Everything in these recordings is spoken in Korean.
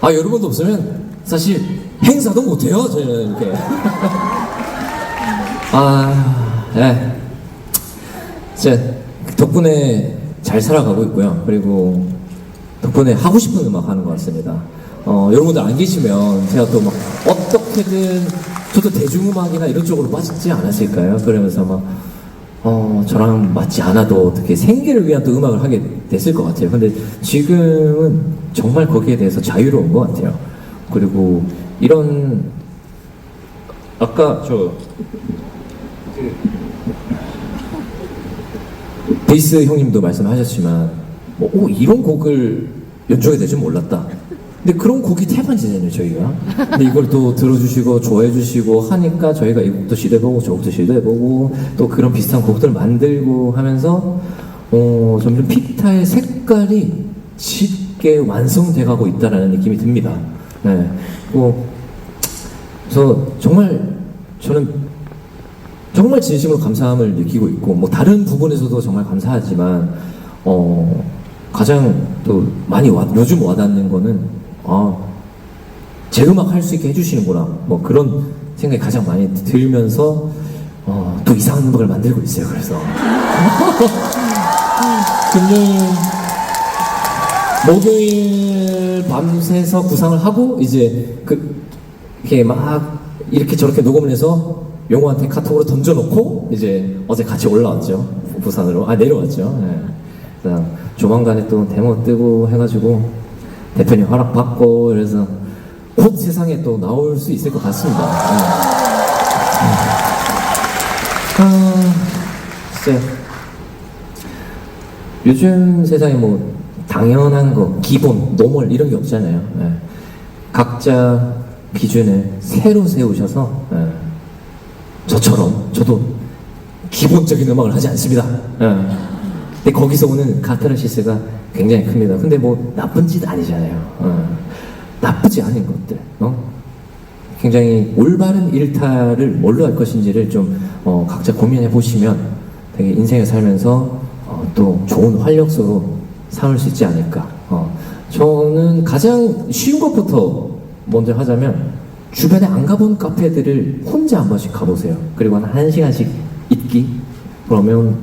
아 여러분도 없으면 사실 행사도 못해요 저희는 이렇게. 아 예. 진짜 덕분에 잘 살아가고 있고요. 그리고 덕분에 하고 싶은 음악 하는 것 같습니다. 어 여러분들 안 계시면 제가 또 막 어떻게든 저도 대중음악이나 이런 쪽으로 빠지지 않았을까요? 그러면서 막 어, 저랑 맞지 않아도 어떻게 생계를 위한 또 음악을 하게 됐을 것 같아요. 근데 지금은 정말 거기에 대해서 자유로운 것 같아요. 그리고 이런, 아까 저, 그 베이스 형님도 말씀하셨지만, 뭐, 오, 이런 곡을 연주하게 될줄 몰랐다. 근데 그런 곡이 태반지잖아요, 저희가. 근데 이걸 또 들어주시고, 좋아해주시고 하니까 저희가 이 곡도 시도해보고, 저 곡도 시도해보고, 또 그런 비슷한 곡들 만들고 하면서, 어, 점점 피타의 색깔이 짙게 완성돼 가고 있다라는 느낌이 듭니다. 네. 그리고, 그래서 정말 저는 정말 진심으로 감사함을 느끼고 있고 뭐 다른 부분에서도 정말 감사하지만 어 가장 또 많이 와, 요즘 와닿는 거는 아 제 음악 할 수 있게 해주시는구나 뭐 그런 생각이 가장 많이 들면서 어, 또 이상한 음악을 만들고 있어요 그래서 금요일 목요일 밤새서 구상을 하고 이제 그 이렇게 막 이렇게 저렇게 녹음을 해서 용호한테 카톡으로 던져놓고 이제 어제 같이 올라왔죠. 부산으로. 아 내려왔죠. 예. 그래서 조만간에 또 데모 뜨고 해가지고 대표님 허락 받고 그래서 곧 세상에 또 나올 수 있을 것 같습니다. 예. 아 진짜 요즘 세상에 뭐 당연한 거, 기본, 노멀 이런 게 없잖아요. 예. 각자 기준을 새로 세우셔서 예. 저처럼 저도 기본적인 음악을 하지 않습니다. 예. 근데 거기서 오는 카타르시스가 굉장히 큽니다. 근데 뭐 나쁜 짓 아니잖아요. 어. 나쁘지 않은 것들. 어? 굉장히 올바른 일탈을 뭘로 할 것인지를 좀 어, 각자 고민해 보시면 되게 인생을 살면서 어, 또 좋은 활력소로 삼을 수 있지 않을까. 어, 저는 가장 쉬운 것부터 먼저 하자면 주변에 안 가본 카페들을 혼자 한 번씩 가보세요. 그리고 한 1시간씩 있기. 그러면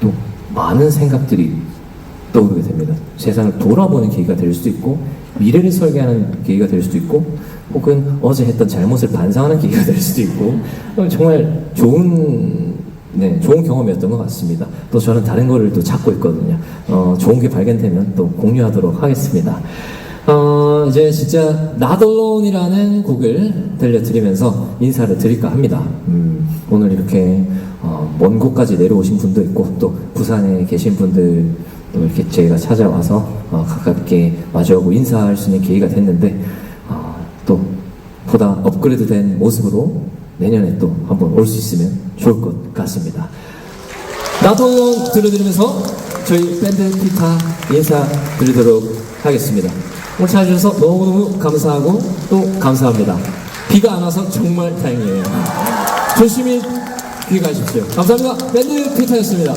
또 많은 생각들이 떠오르게 됩니다. 세상을 돌아보는 계기가 될 수도 있고 미래를 설계하는 계기가 될 수도 있고 혹은 어제 했던 잘못을 반성하는 계기가 될 수도 있고 어, 정말 좋은 네 좋은 경험이었던 것 같습니다. 또 저는 다른 거를 또 찾고 있거든요. 어, 좋은 게 발견되면 또 공유하도록 하겠습니다. 어, 이제 진짜 Alone이라는 곡을 들려드리면서 인사를 드릴까 합니다. 음, 오늘 이렇게 어, 먼 곳까지 내려오신 분도 있고 또 부산에 계신 분들 또 이렇게 저희가 찾아와서 어, 가깝게 마주하고 인사할 수 있는 기회가 됐는데 어, 또 보다 업그레이드된 모습으로 내년에 또 한번 올 수 있으면 좋을 것 같습니다. 나도 들려드리면서 저희 밴드 피타 인사드리도록 하겠습니다. 오늘 찾아주셔서 너무너무 감사하고 또 감사합니다. 비가 안 와서 정말 다행이에요. 조심히 귀가하십시오. 감사합니다. 밴드 피타였습니다.